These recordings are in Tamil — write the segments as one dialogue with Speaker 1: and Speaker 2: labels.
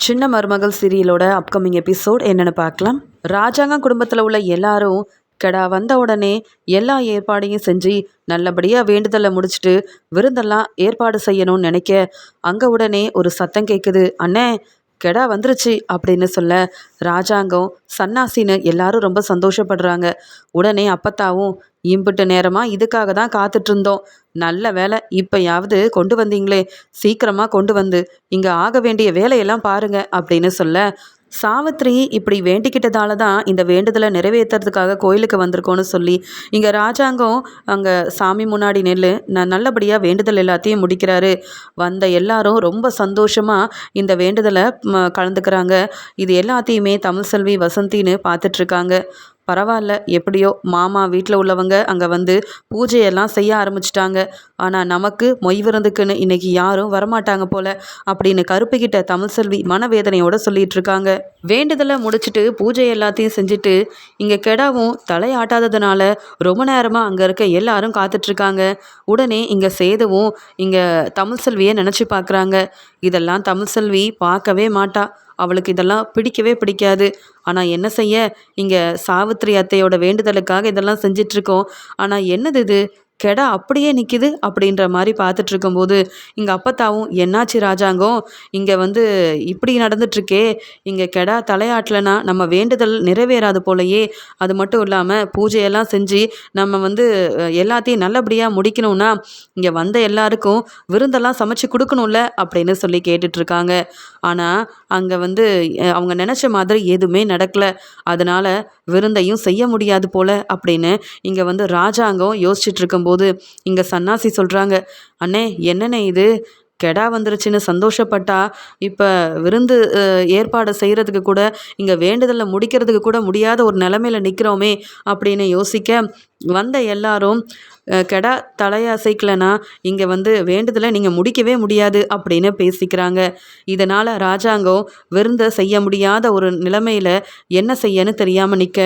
Speaker 1: சின்ன மருமகள் சீரியலோட அப்கமிங் எபிசோட் என்னென்னு பார்க்கலாம். ராஜாங்க குடும்பத்தில் உள்ள எல்லாரும் கெடா வந்த உடனே எல்லா ஏற்பாடையும் செஞ்சு நல்லபடியாக வேண்டுதலை முடிச்சுட்டு விருந்தெல்லாம் ஏற்பாடு செய்யணும்னு நினைக்க அங்கே உடனே ஒரு சத்தம் கேட்குது அண்ணே கெடா வந்துருச்சு அப்படின்னு சொல்ல ராஜாங்கம் சன்னாசின்னு எல்லாரும் ரொம்ப சந்தோஷப்படுறாங்க. உடனே அப்பத்தாவும் இம்புட்டு நேரமாக இதுக்காக தான் காத்துட்டு இருந்தோம் நல்ல வேலை இப்போயாவது கொண்டு வந்தீங்களே. சீக்கிரமாக கொண்டு வந்து இங்கே ஆக வேண்டிய வேலையெல்லாம் பாருங்க அப்படின்னு சொல்ல சாவித்ரி இப்படி வேண்டிக்கிட்டதால தான் இந்த வேண்டுதலை நிறைவேற்றுறதுக்காக கோயிலுக்கு வந்திருக்கோன்னு சொல்லி இங்கே ராஜாங்கம் அங்கே சாமி முன்னாடி நெல் நான் நல்லபடியாக வேண்டுதல் எல்லாத்தையும் முடிக்கிறாரு. வந்த எல்லாரும் ரொம்ப சந்தோஷமாக இந்த வேண்டுதலை கலந்துக்கிறாங்க. இது எல்லாத்தையுமே தமிழ் செல்வி வசந்தின்னு பார்த்துட்ருக்காங்க. பரவாயில்ல. எப்படியோ மாமா வீட்டில் உள்ளவங்க அங்கே வந்து பூஜையெல்லாம் செய்ய ஆரம்பிச்சிட்டாங்க. ஆனால் நமக்கு மொய் விருந்துக்குன்னு இன்னைக்கு யாரும் வரமாட்டாங்க போல அப்படின்னு கருப்புக்கிட்ட தமிழ் செல்வி மனவேதனையோடு சொல்லிட்டு இருக்காங்க வேண்டுதலை முடிச்சுட்டு பூஜை எல்லாத்தையும் செஞ்சுட்டு இங்கே கெடாவும் தலையாட்டாததுனால ரொம்ப நேரமாக அங்கே இருக்க எல்லாரும் காத்துட்ருக்காங்க. உடனே இங்கே சேதுவும் இங்கே தமிழ் செல்வியை நினச்சி பார்க்குறாங்க இதெல்லாம் தமிழ் செல்வி பார்க்கவே மாட்டா. அவளுக்கு இதெல்லாம் பிடிக்கவே பிடிக்காது. ஆனால் என்ன செய்ய? இங்கே சாவித்திரி அத்தையோட வேண்டுதலுக்காக இதெல்லாம் செஞ்சிட்ருக்கோம். ஆனால் என்னது இது? கெடா அப்படியே நிற்கிது அப்படின்ற மாதிரி பார்த்துட்டு இருக்கும்போது இங்கே அப்பத்தாவும் என்னாச்சு ராஜாங்கம்? இங்கே வந்து இப்படி நடந்துட்டுருக்கே இங்கே கெடா தலையாட்டலைனா நம்ம வேண்டுதல் நிறைவேறாது போலையே. அது மட்டும் இல்லாமல் பூஜையெல்லாம் செஞ்சு நம்ம வந்து எல்லாத்தையும் நல்லபடியாக முடிக்கணும்னா இங்கே வந்த எல்லாருக்கும் விருந்தெல்லாம் சமைச்சு கொடுக்கணும்ல? அப்படின்னு சொல்லி கேட்டுட்ருக்காங்க. ஆனால் அங்கே வந்து அவங்க நினச்ச மாதிரி எதுவுமே நடக்கலை. அதனால் விருந்தையும் செய்ய முடியாது போல் அப்படின்னு இங்கே வந்து ராஜாங்கம் யோசிச்சுட்டு இருக்கும்போது போது இங்கே சன்னாசி சொல்கிறாங்க அண்ணே என்னண்ணே இது? கெடா வந்துருச்சுன்னு சந்தோஷப்பட்டா இப்போ விருந்து ஏற்பாடு செய்கிறதுக்கு கூட இங்கே வேண்டுதலை முடிக்கிறதுக்கு கூட முடியாத ஒரு நிலமையில நிற்கிறோமே அப்படின்னு யோசிக்க வந்த எல்லாரும் கெடா தலையசைக்கலனா இங்கே வந்து வேண்டுதலை நீங்கள் முடிக்கவே முடியாது அப்படின்னு பேசிக்கிறாங்க. இதனால் ராஜாங்கம் விருந்தை செய்ய முடியாத ஒரு நிலைமையில் என்ன செய்யன்னு தெரியாமல் நிற்க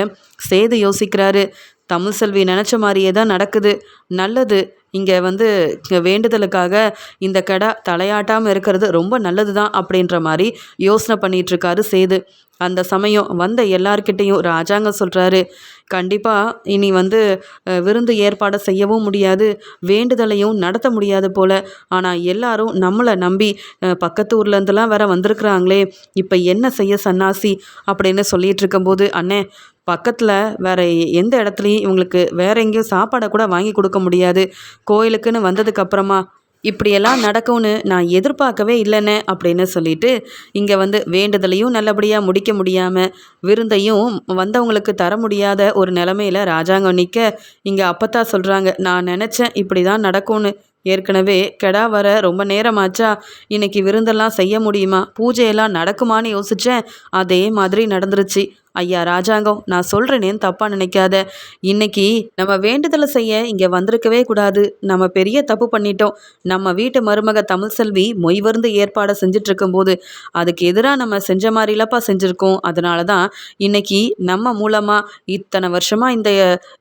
Speaker 1: சேது யோசிக்கிறாரு தமிழ் செல்வி நினச்ச மாதிரியே தான் நடக்குது. நல்லது. இங்கே வந்து வேண்டுதலுக்காக இந்த கடை தலையாட்டாமல் இருக்கிறது ரொம்ப நல்லது தான் அப்படின்ற மாதிரி யோசனை பண்ணிகிட்ருக்காரு சேது. அந்த சமயம் வந்த எல்லார்கிட்டேயும் ராஜாங்க சொல்கிறாரு கண்டிப்பாக இனி வந்து விருந்து ஏற்பாடு செய்யவும் முடியாது வேண்டுதலையும் நடத்த முடியாது போல். ஆனால் எல்லாரும் நம்மளை நம்பி பக்கத்து ஊர்லேருந்துலாம் வேற வந்திருக்கிறாங்களே இப்போ என்ன செய்ய சன்னாசி? அப்படின்னு சொல்லிகிட்டு இருக்கும்போது அண்ணே பக்கத்தில் வேறு எந்த இடத்துலையும் இவங்களுக்கு வேற எங்கேயும் சாப்பாடை கூட வாங்கி கொடுக்க முடியாது. கோயிலுக்குன்னு வந்ததுக்கப்புறமா இப்படியெல்லாம் நடக்கும்னு நான் எதிர்பார்க்கவே இல்லைன்னு அப்படின்னு சொல்லிட்டு இங்கே வந்து வேண்டுதலையும் நல்லபடியாக முடிக்க முடியாமல் விருந்தையும் வந்தவங்களுக்கு தர முடியாத ஒரு நிலமையில ராஜாங்கம் நிற்க இங்கே அப்பத்தா சொல்கிறாங்க நான் நினச்சேன் இப்படி தான் நடக்கும்னு ஏற்கனவே கெடா வர ரொம்ப நேரமாச்சா? இன்னைக்கு விருந்தெல்லாம் செய்ய முடியுமா? பூஜையெல்லாம் நடக்குமான்னு யோசித்தேன் அதே மாதிரி நடந்துருச்சு. ஐயா ராஜாங்கம் நான் சொல்கிறேனேன்னு தப்பாக நினைக்காத. இன்னைக்கு நம்ம வேண்டுதலை செய்ய இங்கே வந்திருக்கவே கூடாது. நம்ம பெரிய தப்பு பண்ணிட்டோம். நம்ம வீட்டு மருமக தமிழ் செல்வி மொய்வருந்து ஏற்பாடை செஞ்சிட்ருக்கும்போது அதுக்கு எதிராக நம்ம செஞ்ச மாதிரிலப்பா செஞ்சுருக்கோம். அதனால தான் இன்னைக்கு நம்ம மூலமாக இத்தனை வருஷமாக இந்த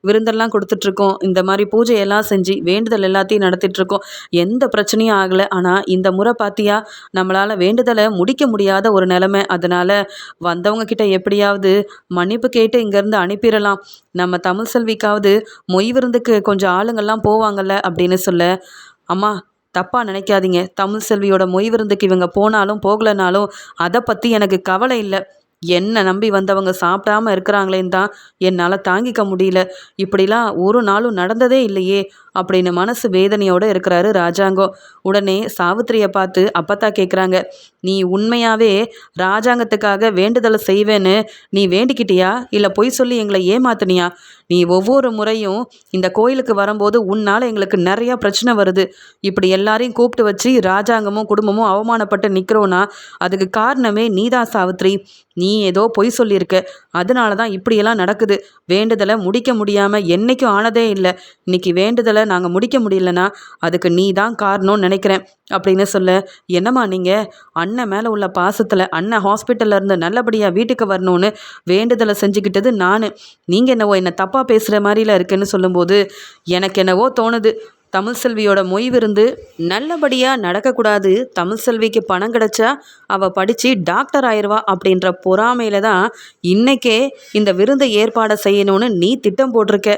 Speaker 1: விருந்தெல்லாம் கொடுத்துட்ருக்கோம். இந்த மாதிரி பூஜையெல்லாம் செஞ்சு வேண்டுதல் எல்லாத்தையும் நடத்திட்டுருக்கோம் எந்த பிரச்சனையும் ஆகலை. ஆனால் இந்த முறை பார்த்தியா நம்மளால் வேண்டுதலை முடிக்க முடியாத ஒரு நிலமை. அதனால் வந்தவங்க கிட்ட எப்படியாவது மன்னிப்பு கேட்டு இங்கேருந்து அனுப்பிடலாம். நம்ம தமிழ் செல்விக்காவது மொய் விருந்துக்கு கொஞ்சம் ஆளுங்கள்லாம் போவாங்கல்ல அப்படின்னு சொல்ல அம்மா தப்பாக நினைக்காதீங்க. தமிழ் செல்வியோட மொய் விருந்துக்கு இவங்க போனாலும் போகலைனாலும் அதை பற்றி எனக்கு கவலை இல்லை. என்னை நம்பி வந்தவங்க சாப்பிடாம இருக்கிறாங்களேன்னு தான் என்னால் தாங்கிக்க முடியல. இப்படிலாம் ஒரு நாளும் நடந்ததே இல்லையே. அப்படின்னு மனசு வேதனையோடு இருக்கிறாரு ராஜாங்கம் உடனே சாவித்திரியை பார்த்து அப்பத்தா கேட்குறாங்க நீ உண்மையாகவே ராஜாங்கத்துக்காக வேண்டுதலை செய்வேன்னு நீ வேண்டிக்கிட்டியா? இல்லை பொய் சொல்லி எங்களை ஏமாத்தினியா? நீ ஒவ்வொரு முறையும் இந்த கோயிலுக்கு வரும்போது உன்னால் எங்களுக்கு நிறையா பிரச்சனை வருது. இப்படி எல்லாரையும் கூப்பிட்டு வச்சு ராஜாங்கமும் குடும்பமும் அவமானப்பட்டு நிற்கிறோன்னா அதுக்கு காரணமே நீதான் சாவித்ரி நீ ஏதோ பொய் சொல்லியிருக்க. அதனால தான் இப்படியெல்லாம் நடக்குது. வேண்டுதலை முடிக்க முடியாமல் என்றைக்கும் ஆனதே இல்லை. இன்னைக்கு வேண்டுதலை நாங்கள் முடிக்க முடியலன்னா அதுக்கு நீ தான் காரணம்னு நினைக்கிறேன் அப்படின்னு சொல்ல என்னம்மா நீங்கள் அண்ணன் மேலே உள்ள பாசத்தில் அண்ணன் ஹாஸ்பிட்டலில் இருந்து நல்லபடியாக வீட்டுக்கு வரணும்னு வேண்டுதலை செஞ்சுக்கிட்டது நான். நீங்கள் என்னவோ என்னை தப்பாக பேசுகிற மாதிரில இருக்குன்னு சொல்லும்போது எனக்கு என்னவோ தோணுது. தமிழ் செல்வியோட மொய் விருந்து நல்லபடியாக நடக்கக்கூடாது. தமிழ் செல்விக்கு பணம் கிடைச்சா அவள் படித்து டாக்டர் ஆயிடுவா அப்படின்ற பொறாமையில் தான் இன்றைக்கே இந்த விருந்தை ஏற்பாடை செய்யணும்னு நீ திட்டம் போட்டிருக்க.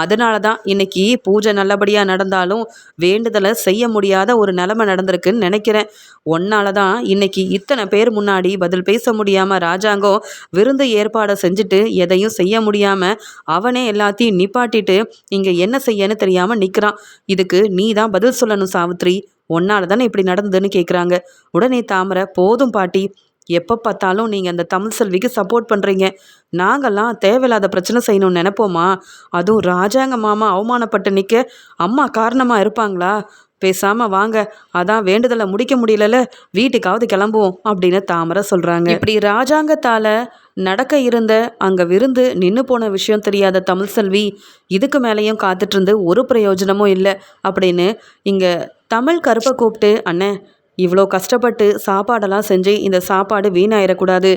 Speaker 1: அதனால தான் இன்னைக்கு பூஜை நல்லபடியாக நடந்தாலும் வேண்டுதலை செய்ய முடியாத ஒரு நிலைமை நடந்திருக்குன்னு நினைக்கிறேன். ஒன்னால தான் இன்னைக்கு இத்தனை பேர் முன்னாடி பதில் பேச முடியாமல் ராஜாங்கம் விருந்து ஏற்பாடை செஞ்சுட்டு எதையும் செய்ய முடியாமல் அவனே எல்லாத்தையும் நிப்பாட்டிட்டு இங்கே என்ன செய்யன்னு தெரியாமல் நிற்கிறான் இதுக்கு நீ தான் பதில் சொல்லணும் சாவித்ரி. ஒன்னால தானே இப்படி நடந்ததுன்னு கேட்குறாங்க உடனே தாமரை போதும் பாட்டி. எப்போ பார்த்தாலும் நீங்கள் அந்த தமிழ் செல்விக்கு சப்போர்ட் பண்ணுறீங்க நாங்கள்லாம் தேவையில்லாத பிரச்சனை செய்யணும்னு நினைப்போமா? அதுவும் ராஜாங்க மாமா அவமானப்பட்டு நிற்க அம்மா காரணமாக இருப்பாங்களா? பேசாமல் வாங்க. அதான் வேண்டுதலை முடிக்க முடியலல வீட்டுக்காவது கிளம்புவோம் அப்படின்னு தாமரை சொல்கிறாங்க இப்படி ராஜாங்கத்தால் நடக்க இருந்த அங்கே விருந்து நின்று போன விஷயம் தெரியாத தமிழ் செல்வி இதுக்கு மேலேயும் காத்துட்ருந்து ஒரு பிரயோஜனமும் இல்லை அப்படின்னு இங்கே தமிழ் கருப்பை கூப்பிட்டு அண்ணே இவ்வளோ கஷ்டப்பட்டு சாப்பாடெல்லாம் செஞ்சு இந்த சாப்பாடு வீணாயிடக்கூடாது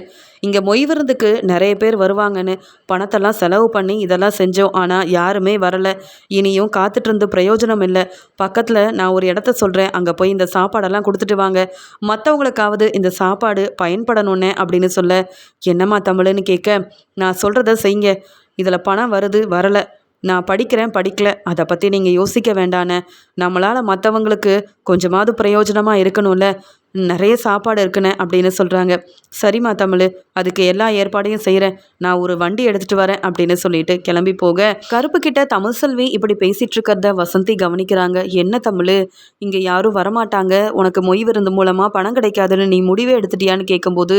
Speaker 1: இங்கே மொய் விருந்துக்கு நிறைய பேர் வருவாங்கன்னு பணத்தெல்லாம் செலவு பண்ணி இதெல்லாம் செஞ்சோம். ஆனால் யாருமே வரலை. இனியும் காத்துட்ருந்து பிரயோஜனம் இல்லை. பக்கத்தில் நான் ஒரு இடத்த சொல்கிறேன் அங்கே போய் இந்த சாப்பாடெல்லாம் கொடுத்துட்டு வாங்க. மற்றவங்களுக்காவது இந்த சாப்பாடு பயன்படணுன்னே அப்படின்னு சொல்ல. என்னம்மா தமிழ்னு கேட்க நான் சொல்கிறத செய்யுங்க. இதில் பணம் வருது வரலை. நான் படிக்கிறேன் படிக்கல. அதை பற்றி நீங்கள் யோசிக்க வேண்டானே நம்மளால் மற்றவங்களுக்கு கொஞ்சமாவது பிரயோஜனமாக இருக்கணும்ல. நிறைய சாப்பாடு இருக்குண்ணே அப்படின்னு சொல்கிறாங்க சரிம்மா தமிழ் அதுக்கு எல்லா ஏற்பாடையும் செய்கிறேன் நான் ஒரு வண்டி எடுத்துகிட்டு வரேன் அப்படின்னு சொல்லிட்டு கிளம்பி போக கருப்பு கிட்ட தமிழ் செல்வி இப்படி பேசிகிட்டு இருக்கிறத வசந்தி கவனிக்கிறாங்க. என்ன தமிழ் இங்கே யாரும் வரமாட்டாங்க. உனக்கு மொய் விருந்து மூலமாக பணம் கிடைக்காதுன்னு நீ முடிவே எடுத்துட்டியான்னு கேட்கும்போது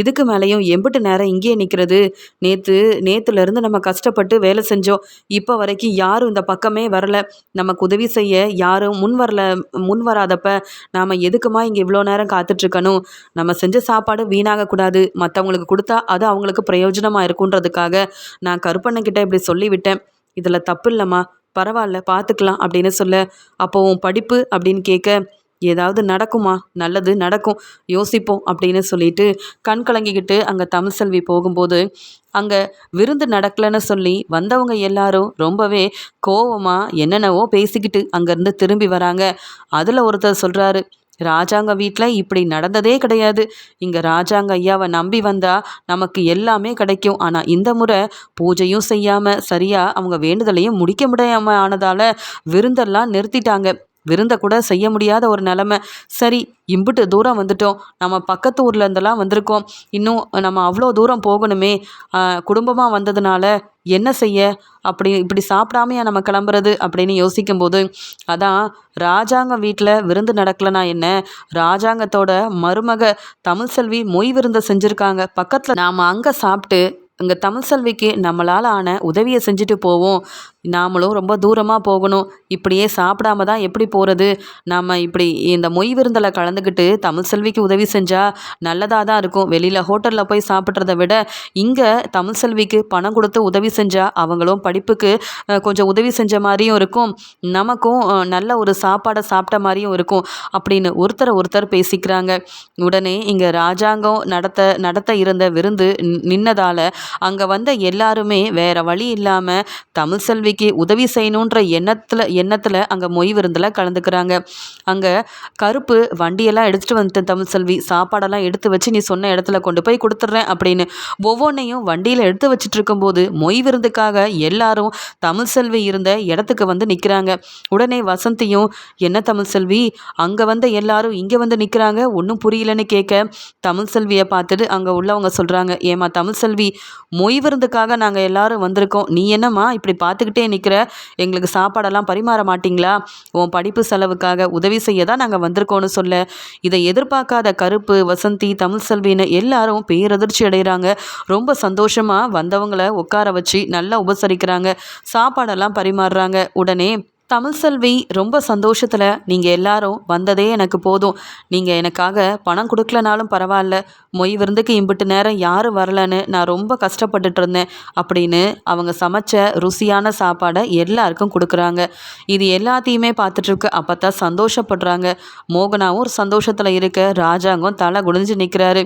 Speaker 1: இதுக்கு மேலேயும் எம்பிட்டு நேரம் இங்கேயே நிற்கிறது நேற்று நேற்றுலேருந்து நம்ம கஷ்டப்பட்டு வேலை செஞ்சோம். இப்போ வரைக்கும் யாரும் இந்த பக்கமே வரல. நமக்கு உதவி செய்ய யாரும் முன் வரல முன் வராதப்ப நாம் எதுக்குமா இங்கே இவ்வளோ நேரம் காத்துட்ருக்கணும். நம்ம செஞ்ச சாப்பாடு வீணாகக்கூடாது. மற்றவங்களுக்கு கொடுத்தா அது அவங்களுக்கு பிரயோஜனமாக இருக்குன்றதுக்காக நான் கருப்பண்ணக்கிட்ட இப்படி சொல்லிவிட்டேன். இதில் தப்பு இல்லைம்மா பரவாயில்ல பார்த்துக்கலாம் அப்படின்னு சொல்ல அப்போ உன் படிப்பு? அப்படின்னு கேட்க ஏதாவது நடக்குமா? நல்லது நடக்கும். யோசிப்போம் அப்படின்னு சொல்லிட்டு கண் கலங்கிக்கிட்டு அங்கே தமிழ் செல்வி போகும்போது அங்கே விருந்து நடக்கலைன்னு சொல்லி வந்தவங்க எல்லாரும் ரொம்பவே கோவமாக என்னென்னவோ பேசிக்கிட்டு அங்கேருந்து திரும்பி வராங்க. அதில் ஒருத்தர் சொல்கிறாரு ராஜாங்க வீட்டில் இப்படி நடந்ததே கிடையாது. இங்கே ராஜாங்க ஐயாவை நம்பி வந்தால் நமக்கு எல்லாமே கிடைக்கும். ஆனால் இந்த முறை பூஜையும் செய்யாமல் சரியாக அவங்க வேண்டுதலையும் முடிக்க முடியாமல் ஆனதால் விருந்தெல்லாம் நிறுத்திட்டாங்க. விருந்தை கூட செய்ய முடியாத ஒரு நிலமை. சரி இம்புட்டு தூரம் வந்துட்டோம். நம்ம பக்கத்து ஊரில் இருந்தெல்லாம் வந்திருக்கோம். இன்னும் நம்ம அவ்வளோ தூரம் போகணுமே. குடும்பமாக வந்ததுனால என்ன செய்ய? அப்படி இப்படி சாப்பிடாமையா நம்ம கிளம்புறது? அப்படின்னு யோசிக்கும்போது அதான் ராஜாங்க வீட்டில் விருந்து நடக்கலைனா என்ன? ராஜாங்கத்தோட மருமக தமிழ் செல்வி மொய் விருந்தை செஞ்சுருக்காங்க. பக்கத்தில் நாம் அங்கே சாப்பிட்டு அங்கே தமிழ் செல்விக்கு நம்மளால் ஆன உதவியை செஞ்சுட்டு போவோம். நாமளும் ரொம்ப தூரமாக போகணும். இப்படியே சாப்பிடாம தான் எப்படி போகிறது நாம் இப்படி இந்த மொய் விருந்தில் கலந்துக்கிட்டு தமிழ் செல்விக்கு உதவி செஞ்சால் நல்லதாக தான் இருக்கும். வெளியில் ஹோட்டலில் போய் சாப்பிட்றத விட இங்கே தமிழ் செல்விக்கு பணம் கொடுத்து உதவி செஞ்சால் அவங்களும் படிப்புக்கு கொஞ்சம் உதவி செஞ்ச மாதிரியும் இருக்கும். நமக்கும் நல்ல ஒரு சாப்பாடை சாப்பிட்ட மாதிரியும் இருக்கும் அப்படின்னு ஒருத்தரை ஒருத்தர் பேசிக்கிறாங்க. உடனே இங்கே ராஜாங்கம் நடத்த நடத்த இருந்த விருந்து நின்னதால் அங்கே வந்த எல்லாருமே வேறு வழி இல்லாமல் தமிழ் செல்விக்கு உதவி செய்யணுன்ற எண்ணத்தில் எண்ணத்தில் அங்கே மொய் விருந்தில் கலந்துக்கிறாங்க. அங்கே கருப்பு வண்டியெல்லாம் எடுத்துகிட்டு வந்துட்டேன் தமிழ் செல்வி. சாப்பாடெல்லாம் எடுத்து வச்சு நீ சொன்ன இடத்துல கொண்டு போய் கொடுத்துட்றேன் அப்படின்னு ஒவ்வொன்றையும் வண்டியில் எடுத்து வச்சுட்டு இருக்கும்போது மொய் விருந்துக்காக எல்லாரும் தமிழ் செல்வி இருந்த இடத்துக்கு வந்து நிற்கிறாங்க உடனே வசந்தியும் என்ன தமிழ் செல்வி? அங்கே வந்த எல்லாரும் இங்கே வந்து நிற்கிறாங்க ஒன்றும் புரியலன்னு கேட்க? தமிழ் செல்வியை பார்த்துட்டு அங்கே உள்ளவங்க சொல்கிறாங்க ஏமா தமிழ் செல்வி மொய் விருந்துக்காக நாங்கள் எல்லாரும் வந்திருக்கோம். நீ என்னம்மா இப்படி பார்த்துக்கிட்டே நிற்கிற எங்களுக்கு சாப்பாடெல்லாம் பரிமாற மாட்டிங்களா? உன் படிப்பு செலவுக்காக உதவி செய்ய தான் நாங்கள் வந்திருக்கோம்னு சொல்ல. இதை எதிர்பார்க்காத கருப்பு வசந்தி தமிழ் செல்வின்னு எல்லாரும் பேரதிர்ச்சி அடைகிறாங்க. ரொம்ப சந்தோஷமாக வந்தவங்களை உட்கார வச்சு நல்லா உபசரிக்கிறாங்க. சாப்பாடெல்லாம் பரிமாறுறாங்க. உடனே தமிழ் செல்வி ரொம்ப சந்தோஷத்தில் நீங்கள் எல்லாரும் வந்ததே எனக்கு போதும். நீங்கள் எனக்காக பணம் கொடுக்கலனாலும் பரவாயில்ல. மொய் விருந்துக்கு இம்பிட்டு நேரம் யாரும் வரலன்னு நான் ரொம்ப கஷ்டப்பட்டுட்டு இருந்தேன். அப்படின்னு அவங்க சமைச்ச ருசியான சாப்பாடை எல்லாருக்கும் கொடுக்குறாங்க. இது எல்லாத்தையுமே பார்த்துட்ருக்கு அப்போ தான் சந்தோஷப்படுறாங்க. மோகனாவும் ஒரு சந்தோஷத்தில் இருக்க ராஜாங்கம் தலை குடிஞ்சு நிற்கிறாரு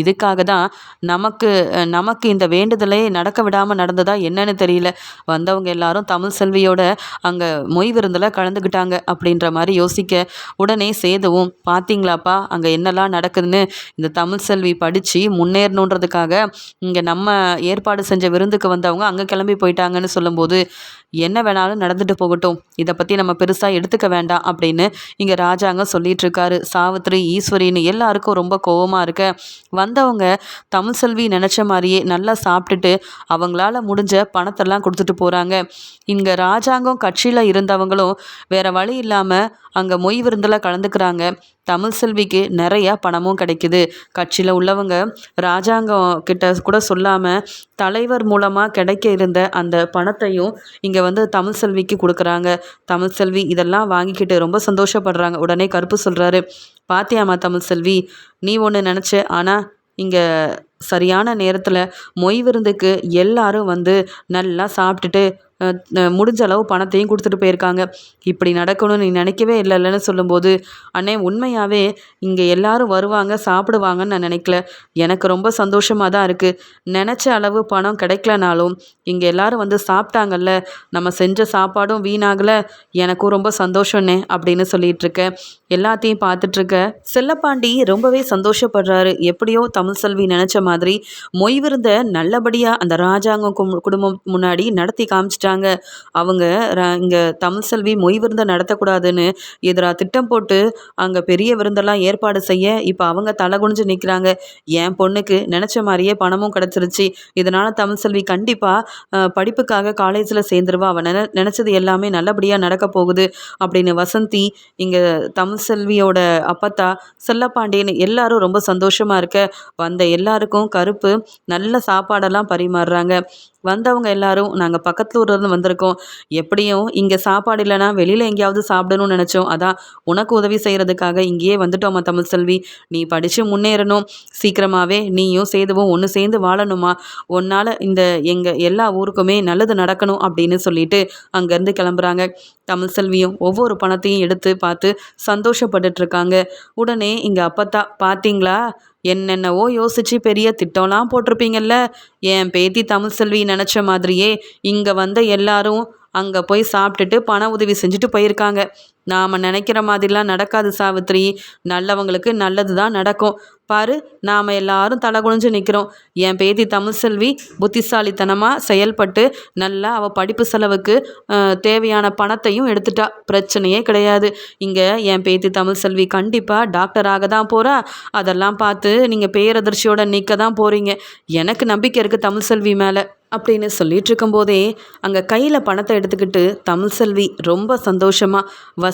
Speaker 1: இதுக்காக தான் நமக்கு நமக்கு இந்த வேண்டுதலே நடக்க விடாமல் நடந்ததா என்னன்னு தெரியல. வந்தவங்க எல்லாரும் தமிழ் செல்வியோட அங்கே மொய் விருந்தில் கலந்துக்கிட்டாங்க அப்படின்ற மாதிரி யோசிக்க உடனே சேதுவும் பார்த்தீங்களாப்பா அங்கே என்னெல்லாம் நடக்குதுன்னு இந்த தமிழ் செல்வி படித்து முன்னேறணுன்றதுக்காக இங்கே நம்ம ஏற்பாடு செஞ்ச விருந்துக்கு வந்தவங்க அங்கே கிளம்பி போயிட்டாங்கன்னு சொல்லும்போது என்ன வேணாலும் நடந்துட்டு போகட்டும். இதை பற்றி நம்ம பெருசாக எடுத்துக்க வேண்டாம் அப்படின்னு இங்கே ராஜாங்க சொல்லிட்டு இருக்காரு சாவித்ரி ஈஸ்வரின்னு எல்லாருக்கும் ரொம்ப கோபமாக இருக்க. வந்தவங்க தமிழ் செல்வி நினச்ச மாதிரியே நல்லா சாப்பிட்டுட்டு அவங்களால முடிஞ்ச பணத்தெல்லாம் கொடுத்துட்டு போகிறாங்க இங்கே ராஜாங்கம் கட்சியில் இருந்தவங்களும் வேற வழி இல்லாமல் அங்கே மொய் விருந்தில் கலந்துக்கிறாங்க. தமிழ் செல்விக்கு நிறையா பணமும் கிடைக்குது. கட்சியில் உள்ளவங்க ராஜாங்கம் கிட்ட கூட சொல்லாமல் தலைவர் மூலமாக கிடைக்க இருந்த அந்த பணத்தையும் இங்கே வந்து தமிழ் செல்விக்கு கொடுக்குறாங்க. தமிழ் செல்வி இதெல்லாம் வாங்கிக்கிட்டு ரொம்ப சந்தோஷப்படுறாங்க. உடனே கருப்பு சொல்கிறாரு பாத்தியாமா தமிழ் செல்வி நீ ஒன்று நினச்ச ஆனால் இங்கே சரியான நேரத்தில் மொய் விருந்துக்கு எல்லாரும் வந்து நல்லா சாப்பிட்டுட்டு முடிஞ்ச அளவு பணத்தையும் கொடுத்துட்டு போயிருக்காங்க. இப்படி நடக்கணும்னு நீ நினைக்கவே இல்லைல்லன்னு சொல்லும்போது அண்ணே உண்மையாகவே இங்கே எல்லாரும் வருவாங்க சாப்பிடுவாங்கன்னு நான் நினைக்கல. எனக்கு ரொம்ப சந்தோஷமாக தான் இருக்குது நினச்ச அளவு பணம் கிடைக்கலனாலும் இங்கே எல்லாரும் வந்து சாப்பிட்டாங்கல்ல நம்ம செஞ்ச சாப்பாடும் வீணாகலை. எனக்கும் ரொம்ப சந்தோஷம்னே அப்படின்னு சொல்லிகிட்ருக்க எல்லாத்தையும் பார்த்துட்ருக்க செல்லப்பாண்டி ரொம்பவே சந்தோஷப்படுறாரு. எப்படியோ தமிழ் செல்வி நினச்ச மாதிரி மொய் விருந்த நல்லபடியாக அந்த ராஜாங்கம் குடும்பம் முன்னாடி நடத்தி காமிச்சிட்டு வச்சிட்டாங்க. அவங்க இங்கே தமிழ் செல்வி மொய் விருந்தை நடத்தக்கூடாதுன்னு எதிராக திட்டம் போட்டு அங்கே பெரிய விருந்தெல்லாம் ஏற்பாடு செய்ய இப்போ அவங்க தலை குனிஞ்சு நிற்கிறாங்க என் பொண்ணுக்கு நினச்ச மாதிரியே பணமும் கிடச்சிருச்சு. இதனால் தமிழ் செல்வி கண்டிப்பாக படிப்புக்காக காலேஜில் சேர்ந்துருவா. அவன் நின நினச்சது எல்லாமே நல்லபடியாக நடக்க போகுது அப்படின்னு வசந்தி இங்கே தமிழ் செல்வியோட அப்பத்தா செல்லப்பாண்டியன் எல்லாரும் ரொம்ப சந்தோஷமாக இருக்க. வந்த எல்லாருக்கும் கருப்பு நல்ல சாப்பாடெல்லாம் பரிமாறுறாங்க. வந்தவங்க எல்லாரும் நாங்கள் பக்கத்து ஊர்லேருந்து வந்திருக்கோம். எப்படியும் இங்கே சாப்பாடு இல்லைனா வெளியில் எங்கேயாவது சாப்பிடணும்னு நினச்சோம். அதான் உனக்கு உதவி செய்கிறதுக்காக இங்கேயே வந்துட்டோம்மா தமிழ் செல்வி. நீ படித்து முன்னேறணும். சீக்கிரமாகவே நீயும் சேதுவும் ஒன்று சேர்ந்து வாழணுமா? உன்னால் இந்த எங்கள் எல்லா ஊருக்குமே நல்லது நடக்கணும் அப்படின்னு சொல்லிட்டு அங்கேருந்து கிளம்புறாங்க. தமிழ் செல்வியும் ஒவ்வொரு பணத்தையும் எடுத்து பார்த்து சந்தோஷப்பட்டுட்ருக்காங்க உடனே இங்கே அப்பத்தா பார்த்தீங்களா என்னென்னவோ யோசித்து பெரிய திட்டம்லாம் போட்டிருப்பீங்கல்ல? என் பேத்தி தமிழ் செல்வி நினச்ச மாதிரியே இங்கே வந்த எல்லாரும் அங்கே போய் சாப்பிட்டுட்டு பண உதவி செஞ்சுட்டு போயிருக்காங்க. நாம் நினைக்கிற மாதிரிலாம் நடக்காது சாவித்திரி நல்லவங்களுக்கு நல்லது தான் நடக்கும். பாரு நாம் எல்லாரும் தலை குனிஞ்சு நிற்கிறோம் என் பேத்தி தமிழ்செல்வி புத்திசாலித்தனமாக செயல்பட்டு நல்லா அவள் படிப்பு செலவுக்கு தேவையான பணத்தையும் எடுத்துட்டா. பிரச்சனையே கிடையாது. இங்கே என் பேத்தி தமிழ்செல்வி கண்டிப்பாக டாக்டராக தான் போகிறா அதெல்லாம் பார்த்து நீங்கள் பேரதிர்ச்சியோடு நிற்க தான் போகிறீங்க எனக்கு நம்பிக்கை இருக்குது தமிழ்செல்வி மேலே. அப்படின்னு சொல்லிட்டு இருக்கும்போதே அங்கே கையில் பணத்தை எடுத்துக்கிட்டு தமிழ்செல்வி ரொம்ப சந்தோஷமாக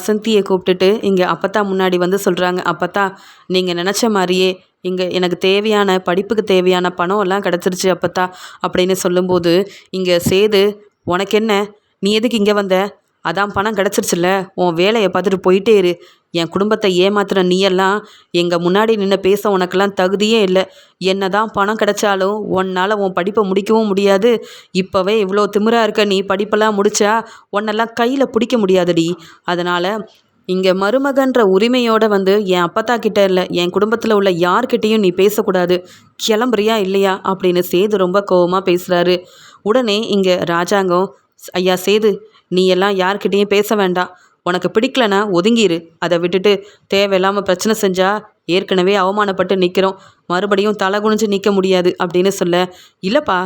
Speaker 1: வசந்தியை கூப்பிட்டுட்டு இங்கே அப்பத்தா முன்னாடி வந்து சொல்கிறாங்க அப்பத்தா நீங்கள் நினச்ச மாதிரியே இங்கே எனக்கு தேவையான படிப்புக்கு தேவையான பணம் எல்லாம் கிடச்சிருச்சு அப்பத்தா அப்படின்னு சொல்லும்போது இங்கே சேது உனக்கு என்ன? நீ எதுக்கு இங்கே வந்த? அதான் பணம் கிடச்சிருச்சுல்ல உன் வேலையை பார்த்துட்டு போயிட்டே இரு. என் குடும்பத்தை ஏமாத்துற நீயெல்லாம் எங்கள் முன்னாடி நின்று பேச உனக்கெல்லாம் தகுதியே இல்லை. என்ன தான் பணம் கிடைச்சாலும் உன்னால் உன் படிப்பை முடிக்கவும் முடியாது. இப்போவே இவ்வளோ திமிராக இருக்க நீ படிப்பெல்லாம் முடிச்சா உன்னெல்லாம் கையில் பிடிக்க முடியாதுடி. அதனால் இங்கே மருமகன்ற உரிமையோடு வந்து என் அப்பத்தா கிட்ட இல்லை என் குடும்பத்தில் உள்ள யார்கிட்டேயும் நீ பேசக்கூடாது. கிளம்புறியா இல்லையா? அப்படின்னு சேது ரொம்ப கோபமாக பேசுகிறாரு உடனே இங்கே ராஜாங்கம் ஐயா சேது நீ எல்லாம் யார்கிட்டேயும் பேச வேண்டாம். உனக்கு பிடிக்கலனா ஒதுங்கிரு. அதை விட்டுட்டு தேவையில்லாமல் பிரச்சனை செஞ்சால் ஏற்கனவே அவமானப்பட்டு நிற்கிறோம் மறுபடியும் தலை குனிஞ்சு நிற்க முடியாது அப்படின்னு சொல்ல இல்லைப்பா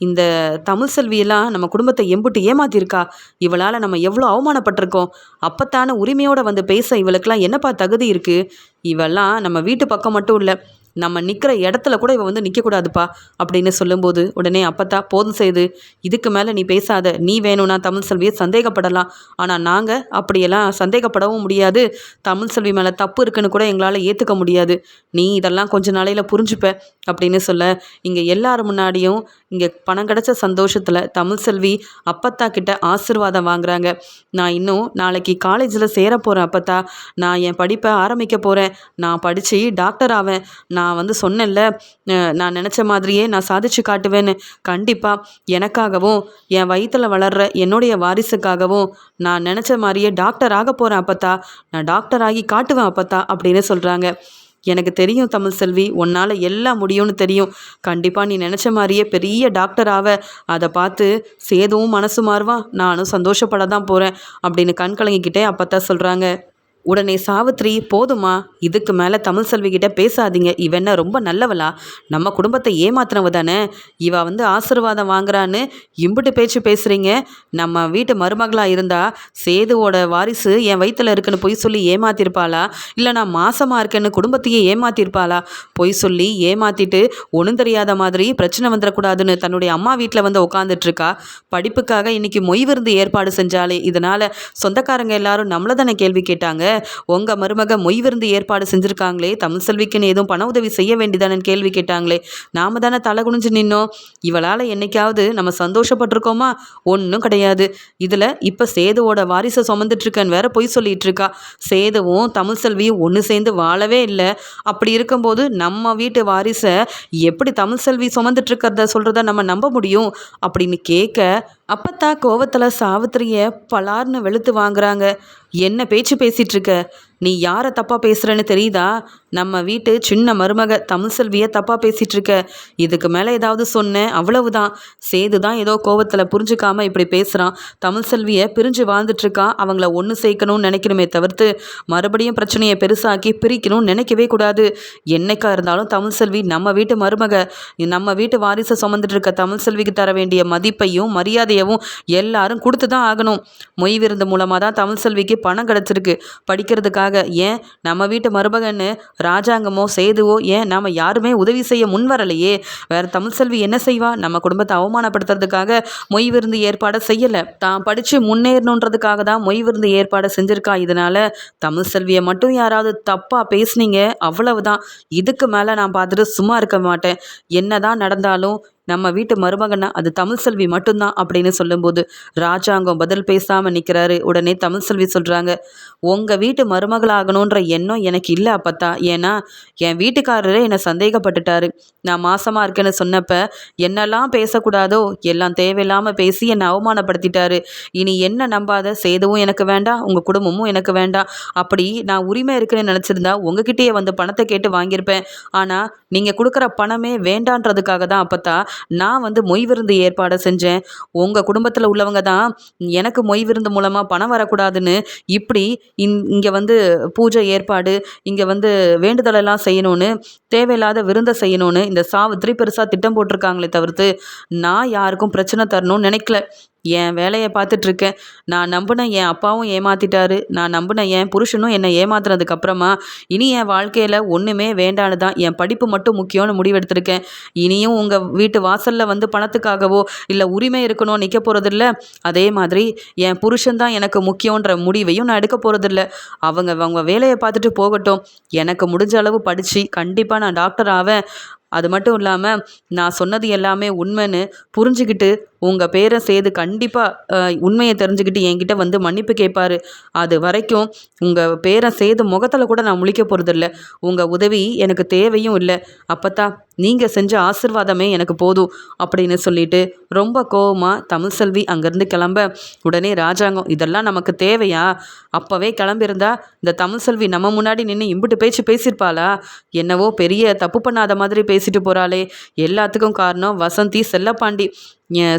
Speaker 1: இந்த தமிழ் செல்வியெல்லாம் நம்ம குடும்பத்தை எம்புட்டு ஏமாத்திருக்கா. இவளால் நம்ம எவ்வளோ அவமானப்பட்டிருக்கோம். அப்பத்தான உரிமையோடு வந்து பேச இவளுக்கெல்லாம் என்னப்பா தகுதி இருக்குது இவெல்லாம் நம்ம வீட்டு பக்கம் மட்டும் இல்லை. நம்ம நிற்கிற இடத்துல கூட இவன் வந்து நிற்கக்கூடாதுப்பா அப்படின்னு சொல்லும்போது உடனே அப்பத்தா போதும் செய்து இதுக்கு மேலே நீ பேசாத. நீ வேணும்னா தமிழ் செல்வியை சந்தேகப்படலாம். ஆனால் நாங்கள் அப்படியெல்லாம் சந்தேகப்படவும் முடியாது. தமிழ் செல்வி மேலே தப்பு இருக்குன்னு கூட எங்களால் ஏற்றுக்க முடியாது. நீ இதெல்லாம் கொஞ்ச நாளையில் புரிஞ்சுப்ப. அப்படின்னு சொல்ல இங்கே எல்லார் முன்னாடியும் இங்கே பணம் கிடச்ச சந்தோஷத்தில் தமிழ் செல்வி அப்பத்தா கிட்ட ஆசிர்வாதம் வாங்குறாங்க. நான் இன்னும் நாளைக்கு காலேஜில் சேர போகிறேன் அப்பத்தா. நான் என் படிப்பை ஆரம்பிக்க போகிறேன் நான் படித்து டாக்டர் ஆவேன். நான் வந்து சொன்னேன்ல நான் நினச்ச மாதிரியே நான் சாதிச்சு காட்டுவேன்னு. கண்டிப்பாக எனக்காகவும் என் வயிற்றில் வளர்கிற என்னுடைய வாரிசுக்காகவும் நான் நினச்ச மாதிரியே டாக்டர் ஆக போகிறேன் அப்பத்தா. நான் டாக்டர் ஆகி காட்டுவேன் அப்பத்தா அப்படின்னு சொல்கிறாங்க எனக்கு தெரியும் தமிழ் செல்வி உன்னால் எல்லாம் முடியும்னு தெரியும். கண்டிப்பாக நீ நினச்ச மாதிரியே பெரிய டாக்டர் ஆவ. அதை பார்த்து சேதுவும் மனசு மாறுவான் நானும் சந்தோஷப்பட தான் போகிறேன் அப்படின்னு கண் கலங்கிக்கிட்டே தான் சொல்கிறாங்க உடனே சாவித்ரி போதுமா இதுக்கு மேலே தமிழ் செல்வி கிட்ட பேசாதீங்க. இவன் என்ன ரொம்ப நல்லவளா? நம்ம குடும்பத்தை ஏமாத்துனவ தானே? இவ வந்து ஆசீர்வாதம் வாங்குறான்னு இம்புட்டு பேச்சு பேசுகிறீங்க நம்ம வீட்டு மருமகளாக இருந்தா சேதுவோட வாரிசு என் வயிற்றில் இருக்குன்னு பொய் சொல்லி ஏமாத்திருப்பாளா? இல்லை நான் மாசமாக இருக்கேன்னு குடும்பத்தையே ஏமாத்திருப்பாளா? பொய் சொல்லி ஏமாத்திட்டு ஒன்றும் தெரியாத மாதிரி பிரச்சனை வந்துடக்கூடாதுன்னு தன்னுடைய அம்மா வீட்டில் வந்து உட்காந்துட்ருக்கா படிப்புக்காக இன்றைக்கி மொய் விருந்து ஏற்பாடு செஞ்சாலே இதனால் சொந்தக்காரங்க எல்லாரும் நம்மளை தானே கேள்வி கேட்டாங்க. உங்கள் மருமக மொய் விருந்து ஏற்பாடு செஞ்சுருக்காங்களே தமிழ் செல்விக்குன்னு எதுவும் பண உதவி செய்ய வேண்டிதானு கேள்வி கேட்டாங்களே. நாம தானே தலை குனிஞ்சு நின்னோம். இவளால் என்னைக்காவது நம்ம சந்தோஷப்பட்டிருக்கோமா? ஒன்றும் கிடையாது. இதில் இப்போ சேதுவோட வாரிசை சுமந்துட்டு இருக்கேன்னு வேற பொய் சொல்லிட்டு இருக்கா சேதுவும் தமிழ் செல்வியும் ஒன்று சேர்ந்து வாழவே இல்லை. அப்படி இருக்கும்போது நம்ம வீட்டு வாரிசை எப்படி தமிழ் செல்வி சுமந்துட்டு இருக்கிறத சொல்கிறத நம்ம நம்ப முடியும்? அப்படின்னு கேட்க அப்பத்தா கோவத்தில் சாவித்திரியை பலார்னு வெளுத்து வாங்குறாங்க. என்ன பேச்சு பேசிட்டு இருக்க? நீ யாரை தப்பாக பேசுகிறேன்னு தெரியுதா? நம்ம வீட்டு சின்ன மருமக தமிழ் செல்வியை தப்பாக பேசிகிட்டு இருக்க இதுக்கு மேலே ஏதாவது சொன்னேன் அவ்வளவுதான். சேது தான் ஏதோ கோவத்தில் புரிஞ்சுக்காம இப்படி பேசுகிறான் தமிழ் செல்வியை பிரிஞ்சு வாழ்ந்துட்டுருக்கான் அவங்கள ஒன்று சேர்க்கணும்னு நினைக்கணுமே தவிர்த்து மறுபடியும் பிரச்சனையை பெருசாக்கி பிரிக்கணும்னு நினைக்கவே கூடாது. என்னைக்கா இருந்தாலும் தமிழ்செல்வி நம்ம வீட்டு மருமக நம்ம வீட்டு வாரிசை சுமந்துட்டு இருக்க தமிழ் செல்விக்கு தர வேண்டிய மதிப்பையும் மரியாதையவும் எல்லாரும் கொடுத்து தான் ஆகணும். மொய் விருந்து மூலமாக தான் தமிழ் செல்விக்கு பணம் கிடச்சிருக்கு. படிக்கிறதுக்காக ஏன் நம்ம வீட்டு மருமகன்னு ராஜாங்கமோ சேதுவோ ஏன் நாம் யாருமே உதவி செய்ய முன்வரலையே? வேறு வேற தமிழ் செல்வி என்ன செய்வா? நம்ம குடும்பத்தை அவமானப்படுத்துறதுக்காக மொய் விருந்து ஏற்பாடை செய்யலை. தான் படித்து முன்னேறணுன்றதுக்காக தான் மொய் விருந்து ஏற்பாடு செஞ்சுருக்கா. இதனால் தமிழ் செல்வியை மட்டும் யாராவது தப்பாக பேசுனீங்க? அவ்வளவுதான். இதுக்கு மேலே நான் பார்த்துட்டு சும்மா இருக்க மாட்டேன். என்னதான் நடந்தாலும் நம்ம வீட்டு மருமகனா அது தமிழ் செல்வி மட்டும்தான் அப்படின்னு சொல்லும்போது ராஜாங்கம் பதில் பேசாமல் நிற்கிறாரு உடனே தமிழ் செல்வி சொல்கிறாங்க உங்கள் வீட்டு மருமகளாகணுன்ற எண்ணம் எனக்கு இல்லை அப்பத்தா. ஏன்னா என் வீட்டுக்காரரே என்னை சந்தேகப்பட்டுட்டாரு. நான் மாசமாக இருக்கேன்னு சொன்னப்ப என்னெல்லாம் பேசக்கூடாதோ எல்லாம் தேவையில்லாமல் பேசி என்னை அவமானப்படுத்திட்டாரு. இனி என்ன நம்பாத? சேதவும் எனக்கு வேண்டாம் உங்கள் குடும்பமும் எனக்கு வேண்டாம் அப்படி நான் உரிமை இருக்குன்னு நினச்சிருந்தா உங்ககிட்டயே வந்து பணத்தை கேட்டு வாங்கியிருப்பேன். ஆனால் நீங்கள் கொடுக்குற பணமே வேண்டான்றதுக்காக தான் அப்பத்தா நான் வந்து மொய் விருந்து ஏற்பாடு செஞ்சேன். உங்கள் குடும்பத்தில் உள்ளவங்க தான் எனக்கு மொய் விருந்து மூலமாக பணம் வரக்கூடாதுன்னு இப்படி இங் இங்கே வந்து பூஜை ஏற்பாடு இங்கே வந்து வேண்டுதலெல்லாம் செய்யணும்னு தேவையில்லாத விருந்தை செய்யணும்னு இந்த சாவித்திரி பெருசாக திட்டம் போட்டிருக்காங்களே தவிர்த்து நான் யாருக்கும் பிரச்சனை தரணும்னு நினைக்கல. என் வேலையை பார்த்துட்ருக்கேன். நான் நம்பின என் அப்பாவும் ஏமாத்திட்டாரு. நான் நம்பின என் புருஷனும் என்னை ஏமாத்துனதுக்கப்புறமா இனி என் வாழ்க்கையில் ஒன்றுமே வேண்டான்னு தான் என் படிப்பு மட்டும் முக்கியம்னு முடிவெடுத்திருக்கேன். இனியும் உங்கள் வீட்டு வாசலில் வந்து பணத்துக்காகவோ இல்லை உரிமை இருக்கணும் நிற்க போகிறதில்ல அதே மாதிரி என் புருஷன் தான் எனக்கு முக்கியன்ற முடிவையும் நான் எடுக்க போகிறதில்ல அவங்க அவங்க வேலையை பார்த்துட்டு போகட்டும். எனக்கு முடிஞ்ச அளவு படித்து கண்டிப்பாக நான் டாக்டர் ஆவேன். அது மட்டும் இல்லாமல் நான் சொன்னது எல்லாமே உண்மைன்னு புரிஞ்சுக்கிட்டு உங்கள் பேரை சேது கண்டிப்பாக உண்மையை தெரிஞ்சுக்கிட்டு என்கிட்ட வந்து மன்னிப்பு கேட்பார் அது வரைக்கும் உங்கள் பேரை சேது முகத்தில் கூட நான் முழிக்க போகிறதில்ல உங்கள் உதவி எனக்கு தேவையும் இல்லை. அப்பத்தா நீங்கள் செஞ்ச ஆசிர்வாதமே எனக்கு போதும் அப்படின்னு சொல்லிட்டு ரொம்ப கோவமாக தமிழ் செல்வி அங்கேருந்து கிளம்ப உடனே ராஜாங்கம் இதெல்லாம் நமக்கு தேவையா? அப்போவே கிளம்பியிருந்தா இந்த தமிழ் செல்வி நம்ம முன்னாடி நின்று இம்புட்டு பேச்சு பேசியிருப்பாளா? என்னவோ பெரிய தப்பு பண்ணாத மாதிரி பேசிட்டு போகிறாளே எல்லாத்துக்கும் காரணம் வசந்தி செல்லப்பாண்டி.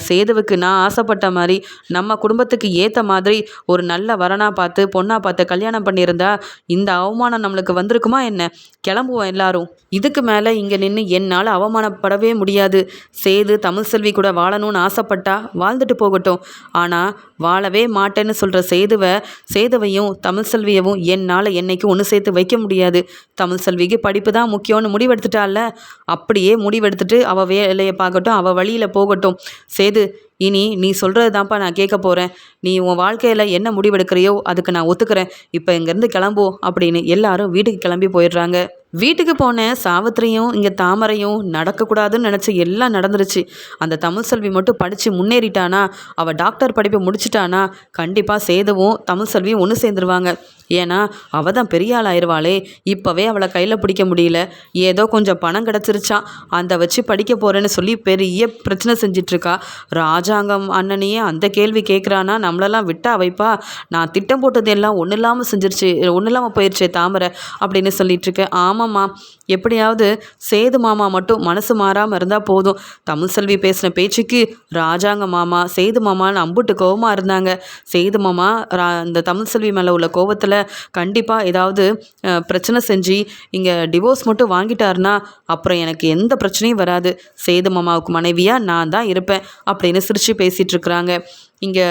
Speaker 1: சேதுவுக்கு நான் ஆசைப்பட்ட மாதிரி நம்ம குடும்பத்துக்கு ஏற்ற மாதிரி ஒரு நல்ல வரனாக பார்த்து பொண்ணாக பார்த்து கல்யாணம் பண்ணியிருந்தா இந்த அவமானம் நம்மளுக்கு வந்திருக்குமா என்ன? கிளம்புவோம் எல்லாரும். இதுக்கு மேலே இங்கே நின்று என்னால் அவமானப்படவே முடியாது. சேது தமிழ் செல்வி கூட வாழணும்னு ஆசைப்பட்டா வாழ்ந்துட்டு போகட்டும். ஆனால் வாழவே மாட்டேன்னு சொல்கிற சேதுவை சேதுவையும் தமிழ் செல்வியவும் என்னால் என்னைக்கு ஒன்று சேர்த்து வைக்க முடியாது. தமிழ் செல்விக்கு படிப்பு தான் முக்கியம்னு முடிவெடுத்துட்டால அப்படியே முடிவெடுத்துட்டு அவள் வேலையை பார்க்கட்டும் அவள் வழியில் போகட்டும். சேது இனி நீ சொல்கிறது தான்ப்பா நான் கேட்க போகிறேன் நீ உன் வாழ்க்கையில் என்ன முடிவெடுக்கிறியோ அதுக்கு நான் ஒத்துக்கிறேன். இப்போ இங்கேருந்து கிளம்புவோம் அப்படின்னு எல்லாரும் வீட்டுக்கு கிளம்பி போயிடுறாங்க. வீட்டுக்கு போன சாவித்திரியும் இங்கே தாமரையும் நடக்கக்கூடாதுன்னு நினச்சி எல்லாம் நடந்துருச்சு. அந்த தமிழ் செல்வி மட்டும் படித்து முன்னேறிட்டானா அவள் டாக்டர் படிப்பை முடிச்சிட்டானா கண்டிப்பாக சேதவும் தமிழ் செல்வியும் ஒன்று சேர்ந்துருவாங்க. ஏன்னா அவள் தான் பெரிய ஆள் ஆயிடுவாளே இப்போவே அவளை கையில் பிடிக்க முடியல. ஏதோ கொஞ்சம் பணம் கிடச்சிருச்சான் அந்த வச்சு படிக்க போகிறேன்னு சொல்லி பெரிய பிரச்சனை செஞ்சிட்ருக்கா. ராஜாங்கம் அண்ணனையே அந்த கேள்வி கேட்குறானா நம்மளெல்லாம் விட்டா வைப்பா? நான் திட்டம் போட்டது எல்லாம் ஒன்றும் இல்லாமல் செஞ்சிருச்சு. ஒன்றும் இல்லாமல் போயிடுச்சே தாமரை அப்படின்னு சொல்லிட்டுருக்கேன் ஆமாம்மா. எப்படியாவது சேது மாமா மட்டும் மனசு மாறாமல் இருந்தால் போதும். தமிழ் செல்வி பேசின பேச்சுக்கு ராஜாங்க மாமா சேது மாமான்னு அம்புட்டு கோவமாக இருந்தாங்க. சேது மாமா ரா இந்த தமிழ் செல்வி மேலே உள்ள கோவத்தில் கண்டிப்பாக ஏதாவது பிரச்சனை செஞ்சு இங்கே டிவோர்ஸ் மட்டும் வாங்கிட்டாருன்னா அப்புறம் எனக்கு எந்த பிரச்சனையும் வராது. சேது மாமாவுக்கு மனைவியாக நான் தான் இருப்பேன் அப்படின்னு சிரித்து பேசிகிட்ருக்குறாங்க இங்கே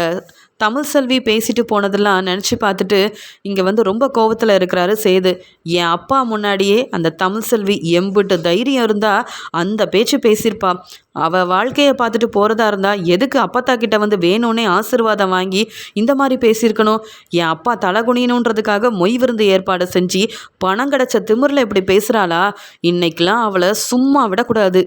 Speaker 1: தமிழ் செல்வி பேசிட்டு போனதெல்லாம் நினச்சி பார்த்துட்டு இங்கே வந்து ரொம்ப கோவத்தில் இருக்கிறாரு சேது. என் அப்பா முன்னாடியே அந்த தமிழ் செல்வி எம்பிட்டு தைரியம் இருந்தால் அந்த பேச்சு பேசியிருப்பா. அவள் வாழ்க்கையை பார்த்துட்டு போகிறதா இருந்தால் எதுக்கு அப்பத்தா கிட்ட வந்து வேணும்னே ஆசீர்வாதம் வாங்கி இந்த மாதிரி பேசியிருக்கணும்? என் அப்பா தலை குனியணுன்றதுக்காக மொய் விருந்து ஏற்பாடு செஞ்சு பணம் கிடச்ச திமிரில் இப்படி பேசுகிறாளா இன்னைக்கெலாம் அவளை சும்மா விடக்கூடாது.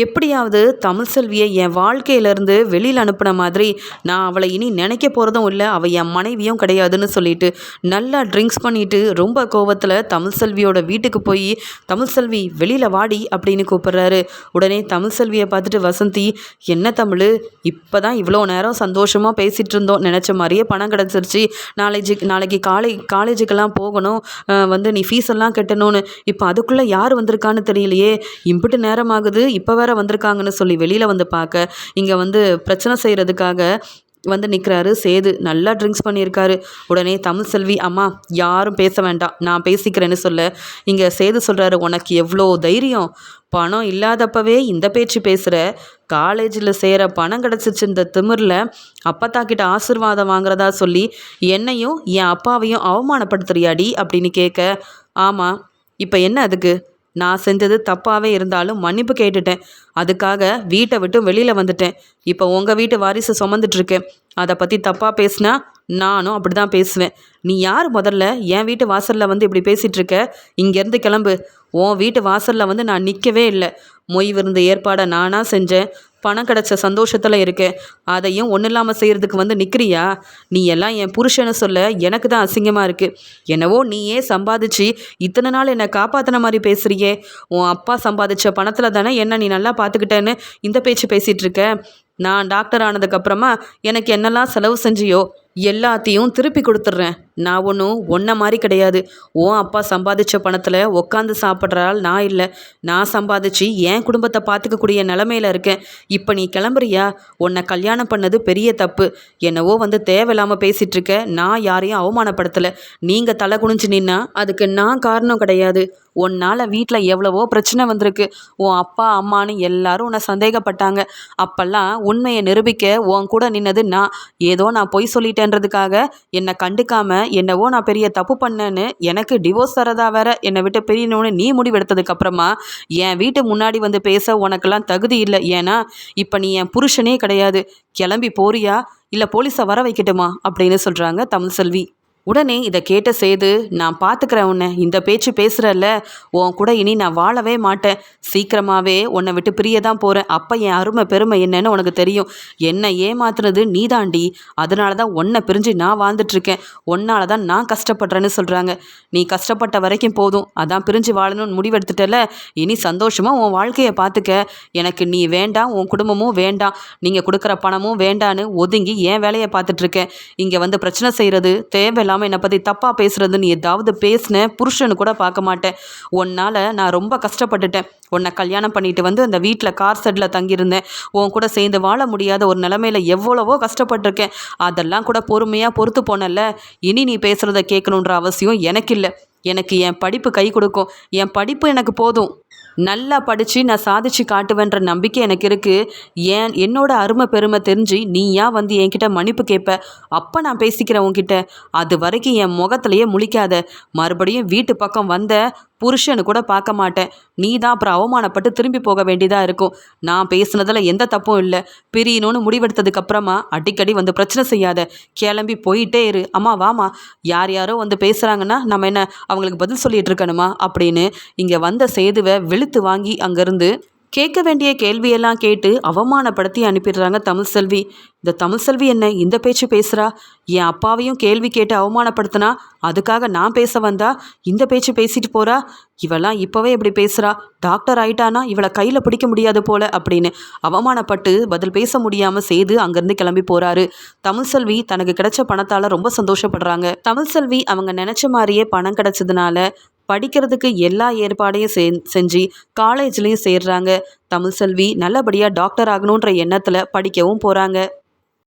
Speaker 1: எப்படியாவது தமிழ் செல்வியை என் வாழ்க்கையிலேருந்து வெளியில் அனுப்பின மாதிரி நான் அவளை இனி நினைக்க போகிறதும் இல்லை. அவள் என் மனைவியும் கிடையாதுன்னு சொல்லிட்டு நல்லா ட்ரிங்க்ஸ் பண்ணிட்டு ரொம்ப கோவத்தில் தமிழ் செல்வியோட வீட்டுக்கு போய் தமிழ் செல்வி வெளியில் வாடி அப்படின்னு கூப்பிட்றாரு. உடனே தமிழ் செல்வியை பார்த்துட்டு வசந்தி என்ன தமிழ்? இப்போ தான் இவ்வளோ நேரம் சந்தோஷமாக பேசிகிட்டு இருந்தோம். நினச்ச மாதிரியே பணம் கிடச்சிருச்சு. நாளைக்கு நாளைக்கு காலை காலேஜுக்கெல்லாம் போகணும். வந்து நீ ஃபீஸ் எல்லாம் கட்டணும்னு. இப்போ அதுக்குள்ளே யார் வந்திருக்கான்னு தெரியலையே. இம்பிட்டு நேரம் ஆகுது. இப்போ வேறு வந்திருக்காங்கன்னு சொல்லி வெளியில் வந்து பார்க்க இங்கே வந்து பிரச்சனை செய்கிறதுக்காக வந்து நிற்கிறாரு சேது. நல்லா ட்ரிங்க்ஸ் பண்ணியிருக்காரு. உடனே தமிழ் செல்வி அம்மா யாரும் பேச வேண்டாம். நான் பேசிக்கிறேன்னு சொல்ல. இங்கே சேது சொல்கிறாரு உனக்கு எவ்வளோ தைரியம்? பணம் இல்லாதப்பவே இந்த பேச்சு பேசுகிற காலேஜில் சேர பணம் கிடச்சிச்சு இந்த திமிரில். அப்பத்தா கிட்ட ஆசீர்வாதம் வாங்குறதா சொல்லி என்னையும் என் அப்பாவையும் அவமானப்படுத்துறியாடி? அப்படின்னு கேட்க ஆமாம் இப்போ என்ன அதுக்கு? நான் செஞ்சது தப்பாகவே இருந்தாலும் மன்னிப்பு கேட்டுட்டேன். அதுக்காக வீட்டை விட்டு வெளியில் வந்துட்டேன். இப்போ உங்கள் வீட்டு வாரிசு சுமந்துட்டுருக்கேன் அதை பற்றி தப்பாக பேசினா நானும் அப்படி தான் பேசுவேன். நீ யார் முதல்ல? என் வீட்டு வாசலில் வந்து இப்படி பேசிகிட்ருக்க இங்கேருந்து கிளம்பு. உன் வீட்டு வாசலில் வந்து நான் நிற்கவே இல்லை. மொய் விருந்து ஏற்பாடை நானாக செஞ்சேன். பணம் கிடச்ச சந்தோஷத்தில் இருக்கேன் அதையும் ஒன்றும் இல்லாமல் செய்கிறதுக்கு வந்து நிற்கிறியா நீ எல்லாம் என் புருஷனை சொல்ல எனக்கு தான் அசிங்கமாக இருக்குது என்னவோ நீயே சம்பாதிச்சு இத்தனை நாள் என்னை காப்பாற்றின மாதிரி பேசுகிறியே உன் அப்பா சம்பாதிச்ச பணத்தில் தானே என்ன நீ நல்லா பார்த்துக்கிட்டேன்னு இந்த பேச்சு பேசிகிட்டு இருக்க? நான் டாக்டர் ஆனதுக்கப்புறமா எனக்கு என்னெல்லாம் செலவு செஞ்சியோ? எல்லாத்தையும் திருப்பி கொடுத்துட்றேன். நான் ஒன்றும் ஒன்றை மாதிரி கிடையாது. உன் அப்பா சம்பாதிச்ச பணத்தில் உட்காந்து சாப்பிட்றாள் நான் இல்லை. நான் சம்பாதிச்சு என் குடும்பத்தை பார்த்துக்கக்கூடிய நிலமையில இருக்கேன். இப்போ நீ கிளம்புறியா? உன்னை கல்யாணம் பண்ணது பெரிய தப்பு. என்னவோ வந்து தேவையில்லாமல் பேசிகிட்ருக்க நான் யாரையும் அவமானப்படுத்தலை. நீங்கள் தலை குனிஞ்சு நின்னா அதுக்கு நான் காரணம் கிடையாது. உன்னால் வீட்டில் எவ்வளவோ பிரச்சனை வந்திருக்கு. உன் அப்பா அம்மான்னு எல்லாரும் உன்னை சந்தேகப்பட்டாங்க. அப்பெல்லாம் உண்மையை நிரூபிக்க உன் கூட நின்னது நான். ஏதோ நான் பொய் சொல்லிட்டேன்றதுக்காக என்னை கண்டுக்காம என்னவோ நான் பெரிய தப்பு பண்ணேன்னு எனக்கு டிவோர்ஸ் தரதா வேற. என்னை விட்டு பிரியணும்னு நீ முடிவெடுத்ததுக்கப்புறமா என் வீட்டு முன்னாடி வந்து பேச உனக்கெல்லாம் தகுதி இல்லை. ஏன்னா இப்போ நீ என் புருஷனே கிடையாது. கிளம்பி போறியா? இல்லை போலீஸை வர வைக்கட்டுமா? அப்படின்னு சொல்கிறாங்க தமிழ் செல்வி. உடனே இதை கேட்ட சேது நான் பார்த்துக்கிறேன் உன்னை. இந்த பேச்சு பேசுகிறல்ல உன் கூட இனி நான் வாழவே மாட்டேன். சீக்கிரமாகவே உன்னை விட்டு பிரிய தான் போகிறேன் அப்போ என் அருமை பெருமை என்னன்னு உனக்கு தெரியும். என்னை ஏமாத்துனது நீதாண்டி. அதனால தான் உன்னை பிரிஞ்சு நான் வாழ்ந்துட்டுருக்கேன் உன்னால தான் நான் கஷ்டப்படுறேன்னு சொல்கிறாங்க நீ கஷ்டப்பட்ட வரைக்கும் போதும். அதான் பிரிஞ்சு வாழணும்னு முடிவெடுத்துட்டல இனி சந்தோஷமாக உன் வாழ்க்கையை பார்த்துக்க எனக்கு நீ வேண்டாம் உன் குடும்பமும் வேண்டாம். நீங்கள் கொடுக்குற பணமும் வேண்டான்னு ஒதுங்கி என் வேலையை பார்த்துட்ருக்கேன் இங்கே வந்து பிரச்சனை செய்கிறது இல்லாமல் என்னை பற்றி தப்பாக பேசுகிறதுன்னு ஏதாவது பேசினேன் புருஷனு கூட பார்க்க மாட்டேன். உன்னால் நான் ரொம்ப கஷ்டப்பட்டுட்டேன். உன்னை கல்யாணம் பண்ணிட்டு வந்து அந்த வீட்டில் கார் செட்டில் தங்கியிருந்தேன். உன் கூட சேர்ந்து வாழ முடியாத ஒரு நிலமையில எவ்வளவோ கஷ்டப்பட்டிருக்கேன். அதெல்லாம் கூட பொறுமையாக பொறுத்து போனல இனி நீ பேசுகிறத கேட்கணுன்ற அவசியம் எனக்கு இல்லை. எனக்கு என் படிப்பு கை கொடுக்கும். என் படிப்பு எனக்கு போதும். நல்லா படித்து நான் சாதிச்சு காட்டுவேன்ற நம்பிக்கை எனக்கு இருக்குது ஏன்? என்னோட அருமை பெருமை தெரிஞ்சு நீ ஏன் வந்து என்கிட்ட மன்னிப்பு கேட்ப? அப்போ நான் பேசிக்கிறேன் உன்கிட்ட. அது வரைக்கும் என் முகத்துலையே முழிக்காத. மறுபடியும் வீட்டு பக்கம் வந்த புருஷனு கூட பார்க்க மாட்டேன். நீ தான் அப்புறம் அவமானப்பட்டு திரும்பி போக வேண்டியதாக இருக்கும். நான் பேசுனதில் எந்த தப்பும் இல்லை. பிரியணும்னு முடிவெடுத்ததுக்கு அப்புறமா அடிக்கடி வந்து பிரச்சனை செய்யாத. கிளம்பி போயிட்டே இரு. அம்மா வாமா யார் யாரோ வந்து பேசுகிறாங்கன்னா நம்ம என்ன அவங்களுக்கு பதில் சொல்லிட்டு இருக்கணுமா? அப்படின்னு இங்கே வந்த சேதுவை வெளுத்து வாங்கி அங்கேருந்து கேட்க வேண்டிய கேள்வியெல்லாம் கேட்டு அவமானப்படுத்தி அனுப்பிடுறாங்க தமிழ்செல்வி இந்த தமிழ்செல்வி என்ன இந்த பேச்சு பேசுகிறா என் அப்பாவையும் கேள்வி கேட்டு அவமானப்படுத்தினா? அதுக்காக நான் பேச வந்தா? இந்த பேச்சு பேசிட்டு போறா? இவெல்லாம் இப்போவே இப்படி பேசுகிறா டாக்டர் ஆயிட்டானா? இவளை கையில் பிடிக்க முடியாது போல அப்படின்னு அவமானப்பட்டு பதில் பேச முடியாமல் செய்து அங்கேருந்து கிளம்பி போகிறாரு தமிழ்செல்வி தனக்கு கிடைச்ச பணத்தால் ரொம்ப சந்தோஷப்படுறாங்க. தமிழ்செல்வி அவங்க நினச்ச மாதிரியே பணம் கிடைச்சதுனால படிக்கிறதுக்கு எல்லா ஏற்பாடையும் செ செஞ்சு காலேஜ்லேயும் சேர்றாங்க. தமிழ்செல்வி நல்லபடியாக டாக்டர் ஆகணுன்ற எண்ணத்தில் படிக்கவும் போகிறாங்க